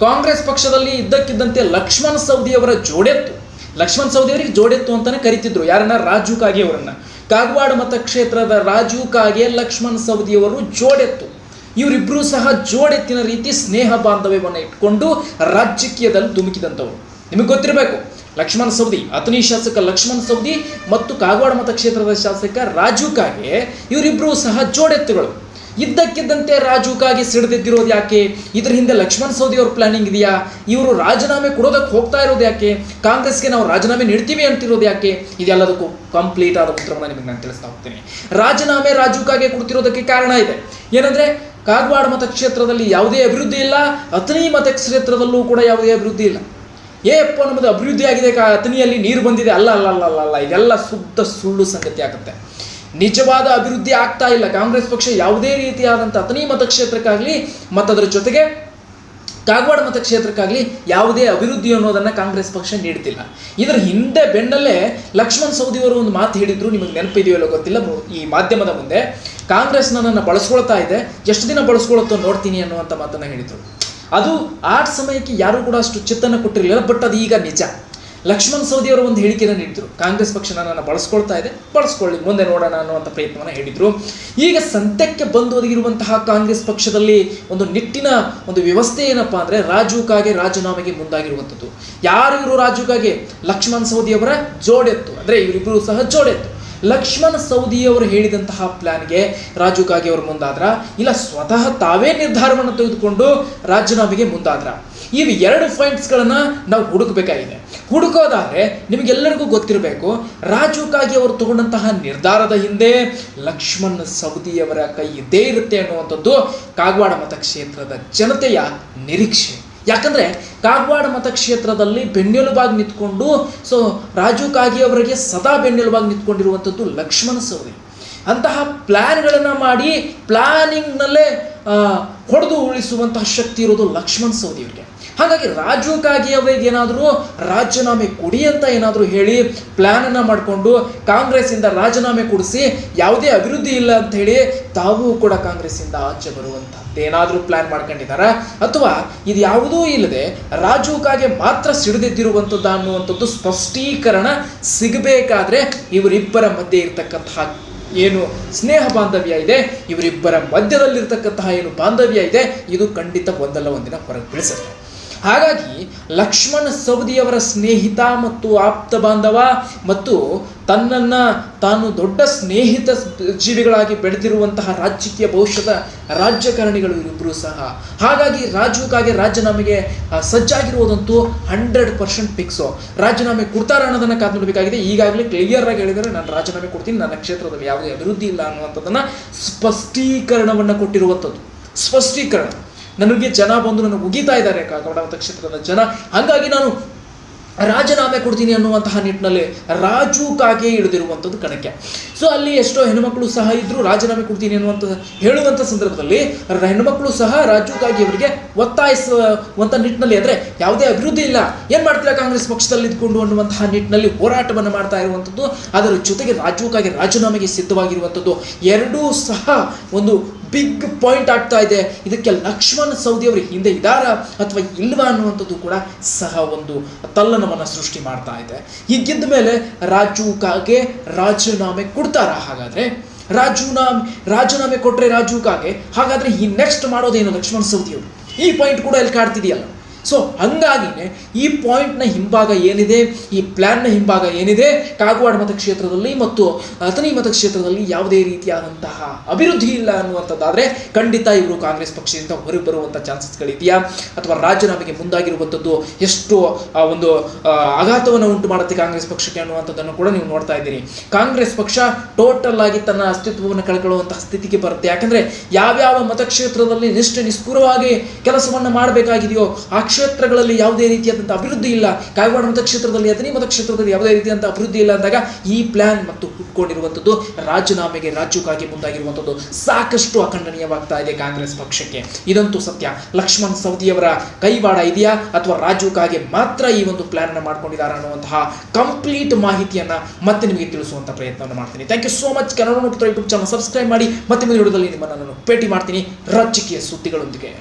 ಕಾಂಗ್ರೆಸ್ ಪಕ್ಷದಲ್ಲಿ ಇದ್ದಕ್ಕಿದ್ದಂತೆ ಲಕ್ಷ್ಮಣ್ ಸವದಿಯವರ ಜೋಡೆತ್ತು. ಲಕ್ಷ್ಮಣ್ ಸವದಿ ಅವರಿಗೆ ಜೋಡೆತ್ತು ಅಂತಾನೆ ಕರಿತಿದ್ರು. ಯಾರನ್ನ? ರಾಜು ಕಾಗೆ ಅವರನ್ನ. ಕಾಗವಾಡ ಮತಕ್ಷೇತ್ರದ ರಾಜು ಕಾಗೆ ಲಕ್ಷ್ಮಣ್ ಸವದಿಯವರು ಜೋಡೆತ್ತು. ಇವರಿಬ್ಬರೂ ಸಹ ಜೋಡೆತ್ತಿನ ರೀತಿ ಸ್ನೇಹ ಬಾಂಧವ್ಯವನ್ನು ಇಟ್ಕೊಂಡು ರಾಜಕೀಯದಲ್ಲಿ ಧುಮುಕಿದಂಥವ್ರು. ನಿಮಗೆ ಗೊತ್ತಿರಬೇಕು, ಲಕ್ಷ್ಮಣ್ ಸವದಿ ಅತನಿ ಶಾಸಕ ಲಕ್ಷ್ಮಣ್ ಸವದಿ ಮತ್ತು ಕಾಗವಾಡ ಮತಕ್ಷೇತ್ರದ ಶಾಸಕ ರಾಜು ಕಾಗೆ ಇವರಿಬ್ಬರೂ ಸಹ ಜೋಡೆತ್ತುಗಳು. ಇದ್ದಕ್ಕಿದ್ದಂತೆ ರಾಜುಗಾಗಿ ಸಿಡಿದಿದ್ದಿರೋದು ಯಾಕೆ? ಇದ್ರ ಹಿಂದೆ ಲಕ್ಷ್ಮಣ್ ಸೌದಿ ಅವ್ರ ಪ್ಲಾನಿಂಗ್ ಇದೆಯಾ? ಇವರು ರಾಜೀನಾಮೆ ಕೊಡೋದಕ್ಕೆ ಹೋಗ್ತಾ ಇರೋದು ಯಾಕೆ? ಕಾಂಗ್ರೆಸ್ಗೆ ನಾವು ರಾಜೀನಾಮೆ ನೀಡ್ತೀವಿ ಅಂತಿರೋದು ಯಾಕೆ? ಇದೆಲ್ಲದಕ್ಕೂ ಕಂಪ್ಲೀಟ್ ಆದ ಉತ್ತರವನ್ನು ನಿಮಗೆ ನಾನು ತಿಳಿಸ್ತಾ ಹೋಗ್ತೀನಿ. ರಾಜೀನಾಮೆ ರಾಜುಕಾಗೆ ಕೊಡ್ತಿರೋದಕ್ಕೆ ಕಾರಣ ಇದೆ. ಏನಂದ್ರೆ, ಕಾಗವಾಡ ಮತಕ್ಷೇತ್ರದಲ್ಲಿ ಯಾವುದೇ ಅಭಿವೃದ್ಧಿ ಇಲ್ಲ, ಅಥಣಿ ಮತಕ್ಷೇತ್ರದಲ್ಲೂ ಕೂಡ ಯಾವುದೇ ಅಭಿವೃದ್ಧಿ ಇಲ್ಲ. ಏಪ್ಪ ನಮ್ಮದು ಅಭಿವೃದ್ಧಿ ಆಗಿದೆ ಕಾ ಅತನಿಯಲ್ಲಿ ನೀರು ಬಂದಿದೆ. ಅಲ್ಲ ಅಲ್ಲ ಅಲ್ಲ ಅಲ್ಲ, ಇದೆಲ್ಲ ಶುದ್ಧ ಸುಳ್ಳು ಸಂಗತಿ ಆಗುತ್ತೆ. ನಿಜವಾದ ಅಭಿವೃದ್ಧಿ ಆಗ್ತಾ ಇಲ್ಲ. ಕಾಂಗ್ರೆಸ್ ಪಕ್ಷ ಯಾವುದೇ ರೀತಿಯಾದಂಥ ಅಥನಿ ಮತಕ್ಷೇತ್ರಕ್ಕಾಗಲಿ ಮತ್ತದರ ಜೊತೆಗೆ ಕಾಗವಾಡ ಮತಕ್ಷೇತ್ರಕ್ಕಾಗಲಿ ಯಾವುದೇ ಅಭಿವೃದ್ಧಿ ಅನ್ನೋದನ್ನು ಕಾಂಗ್ರೆಸ್ ಪಕ್ಷ ನೀಡ್ತಿಲ್ಲ. ಇದರ ಹಿಂದೆ ಬೆನ್ನಲ್ಲೇ ಲಕ್ಷ್ಮಣ್ ಸೌದಿಯವರು ಒಂದು ಮಾತು ಹೇಳಿದ್ರು, ನಿಮಗೆ ನೆನಪಿದೆಯೋ ಗೊತ್ತಿಲ್ಲ. ಈ ಮಾಧ್ಯಮದ ಮುಂದೆ ಕಾಂಗ್ರೆಸ್ ನನ್ನನ್ನು ಬಳಸ್ಕೊಳ್ತಾ ಇದೆ, ಎಷ್ಟು ದಿನ ಬಳಸ್ಕೊಳತ್ತೋ ನೋಡ್ತೀನಿ ಅನ್ನುವಂಥ ಮಾತನ್ನು ಹೇಳಿದರು. ಅದು ಆ ಸಮಯಕ್ಕೆ ಯಾರೂ ಕೂಡ ಅಷ್ಟು ಚಿತ್ತನ್ನು ಕೊಟ್ಟಿರಲಿಲ್ಲ, ಬಟ್ ಅದು ಈಗ ನಿಜ. ಲಕ್ಷ್ಮಣ್ ಸವದಿ ಅವರು ಒಂದು ಹೇಳಿಕೆಯನ್ನು ನೀಡಿದ್ರು. ಕಾಂಗ್ರೆಸ್ ಪಕ್ಷ ನನ್ನನ್ನು ಬಳಸ್ಕೊಳ್ತಾ ಇದೆ, ಬಳಸ್ಕೊಳ್ಳಿ, ಮುಂದೆ ನೋಡೋಣ ಅನ್ನುವಂಥ ಪ್ರಯತ್ನವನ್ನು ಹೇಳಿದರು. ಈಗ ಸಂತ್ಯಕ್ಕೆ ಬಂದು ಒದಗಿರುವಂತಹ ಕಾಂಗ್ರೆಸ್ ಪಕ್ಷದಲ್ಲಿ ಒಂದು ನಿಟ್ಟಿನ ಒಂದು ವ್ಯವಸ್ಥೆ ಏನಪ್ಪಾ ಅಂದರೆ ರಾಜು ಕಾಗೆ ರಾಜೀನಾಮೆಗೆ ಮುಂದಾಗಿರುವಂಥದ್ದು. ಯಾರು ಇವರು ರಾಜು ಕಾಗೆ ಲಕ್ಷ್ಮಣ್ ಸವದಿ ಅವರ ಜೋಡೆತ್ತು. ಅಂದರೆ ಇವರಿಬ್ಬರು ಸಹ ಜೋಡೆತ್ತು. ಲಕ್ಷ್ಮಣ್ ಸೌದಿಯವರು ಹೇಳಿದಂತಹ ಪ್ಲಾನ್ಗೆ ರಾಜು ಕಾಗಿ ಅವರು ಮುಂದಾದ್ರ, ಇಲ್ಲ ಸ್ವತಃ ತಾವೇ ನಿರ್ಧಾರವನ್ನು ತೆಗೆದುಕೊಂಡು ರಾಜೀನಾಮೆಗೆ ಮುಂದಾದ್ರ. ಇವು ಎರಡು ಪಾಯಿಂಟ್ಸ್ಗಳನ್ನು ನಾವು ಹುಡುಕಬೇಕಾಗಿದೆ. ಹುಡುಕೋದಾದ್ರೆ ನಿಮಗೆಲ್ಲರಿಗೂ ಗೊತ್ತಿರಬೇಕು ರಾಜು ಕಾಗೆ ಅವರು ತಗೊಂಡಂತಹ ನಿರ್ಧಾರದ ಹಿಂದೆ ಲಕ್ಷ್ಮಣ್ ಸೌದಿಯವರ ಕೈ ಇದ್ದೇ ಇರುತ್ತೆ ಅನ್ನುವಂಥದ್ದು ಕಾಗವಾಡ ಮತಕ್ಷೇತ್ರದ ಜನತೆಯ ನಿರೀಕ್ಷೆ. ಯಾಕಂದ್ರೆ ಕಾಗವಾಡ ಮತಕ್ಷೇತ್ರದಲ್ಲಿ ಬೆನ್ನೆಲುಬಾಗಿ ನಿಂತ್ಕೊಂಡು ಸೊ ರಾಜು ಕಾಗಿ ಅವರಿಗೆ ಸದಾ ಬೆನ್ನೆಲುಬಾಗಿ ನಿಂತ್ಕೊಂಡಿರುವಂಥದ್ದು ಲಕ್ಷ್ಮಣ ಸೌರಿ ಅಂತಹ ಪ್ಲ್ಯಾನ್ಗಳನ್ನು ಮಾಡಿ ಪ್ಲಾನಿಂಗ್ನಲ್ಲೇ ಹೊಡೆದು ಉಳಿಸುವಂತಹ ಶಕ್ತಿ ಇರೋದು ಲಕ್ಷ್ಮಣ್ ಸವದಿ ಅವರಿಗೆ. ಹಾಗಾಗಿ ರಾಜುಕ್ಕಾಗಿ ಏನಾದರೂ ರಾಜೀನಾಮೆ ಕೊಡಿ ಅಂತ ಏನಾದರೂ ಹೇಳಿ ಪ್ಲ್ಯಾನನ್ನು ಮಾಡಿಕೊಂಡು ಕಾಂಗ್ರೆಸ್ಸಿಂದ ರಾಜೀನಾಮೆ ಕೊಡಿಸಿ ಯಾವುದೇ ಅಭಿವೃದ್ಧಿ ಇಲ್ಲ ಅಂತ ಹೇಳಿ ತಾವೂ ಕೂಡ ಕಾಂಗ್ರೆಸ್ಸಿಂದ ಆಚೆ ಬರುವಂಥದ್ದೇನಾದರೂ ಪ್ಲ್ಯಾನ್ ಮಾಡ್ಕೊಂಡಿದ್ದಾರೆ ಅಥವಾ ಇದು ಯಾವುದೂ ಇಲ್ಲದೆ ರಾಜುಕಾಗೆ ಮಾತ್ರ ಸಿಡಿದಿದ್ದಿರುವಂಥದ್ದು ಅನ್ನುವಂಥದ್ದು ಸ್ಪಷ್ಟೀಕರಣ ಸಿಗಬೇಕಾದ್ರೆ ಇವರಿಬ್ಬರ ಮಧ್ಯೆ ಇರತಕ್ಕಂತಹ ಏನು ಸ್ನೇಹ ಬಾಂಧವ್ಯ ಇದೆ, ಇವರಿಬ್ಬರ ಮಧ್ಯದಲ್ಲಿರ್ತಕ್ಕಂತಹ ಏನು ಬಾಂಧವ್ಯ ಇದೆ, ಇದು ಖಂಡಿತ ಒಂದಲ್ಲ ಒಂದಿನ ಹೊರಗೆ ಬೀಳಿಸುತ್ತೆ ಹಾಗಾಗಿ ಲಕ್ಷ್ಮಣ ಸವದಿಯವರ ಸ್ನೇಹಿತ ಮತ್ತು ಆಪ್ತ ಬಾಂಧವ ಮತ್ತು ತನ್ನನ್ನ ತಾನು ದೊಡ್ಡ ಸ್ನೇಹಿತ ಜೀವಿಗಳಾಗಿ ಬೆಳೆದಿರುವಂತಹ ರಾಜಕೀಯ ಭವಿಷ್ಯದ ರಾಜಕಾರಣಿಗಳು ಇವರಿಬ್ಬರು ಸಹ. ಹಾಗಾಗಿ ರಾಜುಗಾಗಿ ರಾಜೀನಾಮೆಗೆ ಸಜ್ಜಾಗಿರುವುದಂತೂ ಹಂಡ್ರೆಡ್ ಪರ್ಸೆಂಟ್ ಫಿಕ್ಸು ರಾಜೀನಾಮೆ ಕೊಡ್ತಾರ ಅನ್ನೋದನ್ನು ಕಾದು ನೋಡಬೇಕಾಗಿದೆ. ಈಗಾಗಲೇ ಕ್ಲಿಯರ್ ಆಗಿ ಹೇಳಿದರೆ ನಾನು ರಾಜೀನಾಮೆ ಕೊಡ್ತೀನಿ, ನನ್ನ ಕ್ಷೇತ್ರದಲ್ಲಿ ಯಾವುದೇ ಅಭಿವೃದ್ಧಿ ಇಲ್ಲ ಅನ್ನುವಂಥದ್ದನ್ನು ಸ್ಪಷ್ಟೀಕರಣವನ್ನು ಕೊಟ್ಟಿರುವಂಥದ್ದು. ಸ್ಪಷ್ಟೀಕರಣ. ನನಗೆ ಜನ ಬಂದು ನನಗೆ ಉಗಿತಾ ಇದ್ದಾರೆ ಕಾಗವಾಡ ಮತಕ್ಷೇತ್ರದ ಜನ. ಹಾಗಾಗಿ ನಾನು ರಾಜನಾಮೆ ಕೊಡ್ತೀನಿ ಅನ್ನುವಂತಹ ನಿಟ್ಟಿನಲ್ಲಿ ರಾಜು ಕಾಗೆ ಹಿಡಿದಿರುವಂಥದ್ದು ಕಣಕ್ಕೆ. ಸೊ ಅಲ್ಲಿ ಎಷ್ಟೋ ಹೆಣ್ಮಕ್ಳು ಸಹ ಇದ್ರು, ರಾಜೀನಾಮೆ ಕೊಡ್ತೀನಿ ಅನ್ನುವಂಥ ಹೇಳುವಂಥ ಸಂದರ್ಭದಲ್ಲಿ ಹೆಣ್ಮಕ್ಳು ಸಹ ರಾಜು ಕಾಗೆ ಅವರಿಗೆ ಒತ್ತಾಯಿಸುವಂಥ ನಿಟ್ಟಿನಲ್ಲಿ ಅಂದರೆ ಯಾವುದೇ ಅಭಿವೃದ್ಧಿ ಇಲ್ಲ. ಏನು ಮಾಡ್ತೀರಾ ಕಾಂಗ್ರೆಸ್ ಪಕ್ಷದಲ್ಲಿ ಇದ್ಕೊಂಡು ಅನ್ನುವಂತಹ ನಿಟ್ಟಿನಲ್ಲಿ ಹೋರಾಟವನ್ನು ಮಾಡ್ತಾ ಇರುವಂಥದ್ದು. ಅದರ ಜೊತೆಗೆ ರಾಜು ಕಾಗೆ ರಾಜೀನಾಮೆಗೆ ಸಿದ್ಧವಾಗಿರುವಂಥದ್ದು. ಎರಡೂ ಸಹ ಒಂದು ಬಿಗ್ ಪಾಯಿಂಟ್ ಆಗ್ತಾ ಇದೆ. ಇದಕ್ಕೆ ಲಕ್ಷ್ಮಣ ಸೌದಿಯವರು ಹಿಂದೆ ಇದ್ದಾರ ಅಥವಾ ಇಲ್ವಾ ಅನ್ನುವಂಥದ್ದು ಕೂಡ ಸಹ ಒಂದು ತಲ್ಲನವನ್ನು ಸೃಷ್ಟಿ ಮಾಡ್ತಾ ಇದೆ. ಹೀಗಿದ್ದ ಮೇಲೆ ರಾಜು ಕಾಗೆ ರಾಜೀನಾಮೆ ಕೊಡ್ತಾರ ಹಾಗಾದರೆ? ರಾಜೀನಾಮೆ ರಾಜೀನಾಮೆ ಕೊಟ್ಟರೆ ರಾಜು ಕಾಗೆ, ಹಾಗಾದರೆ ಈ ನೆಕ್ಸ್ಟ್ ಮಾಡೋದೇನು ಲಕ್ಷ್ಮಣ ಸೌದಿಯವರು? ಈ ಪಾಯಿಂಟ್ ಕೂಡ ಇಲ್ಲಿ ಕಾಡ್ತಿದೆಯಲ್ಲ ಸೊ ಹಂಗಾಗಿನೇ ಈ ಪಾಯಿಂಟ್ನ ಹಿಂಭಾಗ ಏನಿದೆ? ಈ ಪ್ಲ್ಯಾನ್ನ ಹಿಂಭಾಗ ಏನಿದೆ? ಕಾಗವಾಡ ಮತಕ್ಷೇತ್ರದಲ್ಲಿ ಮತ್ತು ಅಥಣಿ ಮತಕ್ಷೇತ್ರದಲ್ಲಿ ಯಾವುದೇ ರೀತಿಯಾದಂತಹ ಅಭಿವೃದ್ಧಿ ಇಲ್ಲ ಅನ್ನುವಂಥದ್ದಾದರೆ ಖಂಡಿತ ಇವರು ಕಾಂಗ್ರೆಸ್ ಪಕ್ಷದಿಂದ ಹೊರಗೆ ಬರುವಂಥ ಚಾನ್ಸಸ್ಗಳಿದೆಯಾ ಅಥವಾ ರಾಜೀನಾಮೆಗೆ ಮುಂದಾಗಿರುವಂಥದ್ದು ಎಷ್ಟು ಆ, ಒಂದು ಆಘಾತವನ್ನು ಉಂಟು ಮಾಡುತ್ತೆ ಕಾಂಗ್ರೆಸ್ ಪಕ್ಷಕ್ಕೆ ಅನ್ನುವಂಥದ್ದನ್ನು ಕೂಡ ನೀವು ನೋಡ್ತಾ ಇದ್ದೀರಿ. ಕಾಂಗ್ರೆಸ್ ಪಕ್ಷ ಟೋಟಲ್ ಆಗಿ ತನ್ನ ಅಸ್ತಿತ್ವವನ್ನು ಕಳ್ಕೊಳ್ಳುವಂತಹ ಸ್ಥಿತಿಗೆ ಬರುತ್ತೆ. ಯಾಕಂದ್ರೆ ಯಾವ್ಯಾವ ಮತಕ್ಷೇತ್ರದಲ್ಲಿ ನಿಷ್ಠೆ ನಿಸ್ಕುರವಾಗಿ ಕೆಲಸವನ್ನು ಮಾಡಬೇಕಾಗಿದೆಯೋ ಆ ಕ್ಷೇತ್ರಗಳಲ್ಲಿ ಯಾವುದೇ ರೀತಿಯಾದಂಥ ಅಭಿವೃದ್ಧಿ ಇಲ್ಲ. ಕಾಗವಾಡ ಮತಕ್ಷೇತ್ರದಲ್ಲಿ ಅಥಣಿ ಮತಕ್ಷೇತ್ರದಲ್ಲಿ ಯಾವುದೇ ರೀತಿಯಾದಂಥ ಅಭಿವೃದ್ಧಿ ಇಲ್ಲ ಅಂದಾಗ ಈ ಪ್ಲಾನ್ ಮತ್ತು ಹುಟ್ಕೊಂಡಿರುವಂಥದ್ದು ರಾಜೀನಾಮೆಗೆ ರಾಜ್ಯಕ್ಕಾಗಿ ಮುಂದಾಗಿರುವಂಥದ್ದು ಸಾಕಷ್ಟು ಅಖಂಡನೀಯವಾಗ್ತಾ ಇದೆ ಕಾಂಗ್ರೆಸ್ ಪಕ್ಷಕ್ಕೆ. ಇದಂತೂ ಸತ್ಯ. ಲಕ್ಷ್ಮಣ್ ಸವದಿಯವರ ಕೈವಾಡ ಇದೆಯಾ? ಅಥವಾ ರಾಜುಕಾಗೆ ಮಾತ್ರ ಈ ಒಂದು ಪ್ಲಾನ್ ಅನ್ನು ಮಾಡ್ಕೊಂಡಿದ್ದಾರೆ ಅನ್ನುವಂತಹ ಕಂಪ್ಲೀಟ್ ಮಾಹಿತಿಯನ್ನು ಮತ್ತೆ ನಿಮಗೆ ತಿಳಿಸುವಂಥ ಪ್ರಯತ್ನವನ್ನು ಮಾಡ್ತೀನಿ. Thank you so much Kannada YouTube channel subscribe ಮಾಡಿ. ಮತ್ತೆ ಮುಂದಿನ ವಿಡಿಯೋದಲ್ಲಿ ನಿಮ್ಮನ್ನು ನಾನು ಭೇಟಿ ಮಾಡ್ತೀನಿ. ರಾಜಕೀಯ ಸುದ್ದಿಗಳೊಂದಿಗೆ.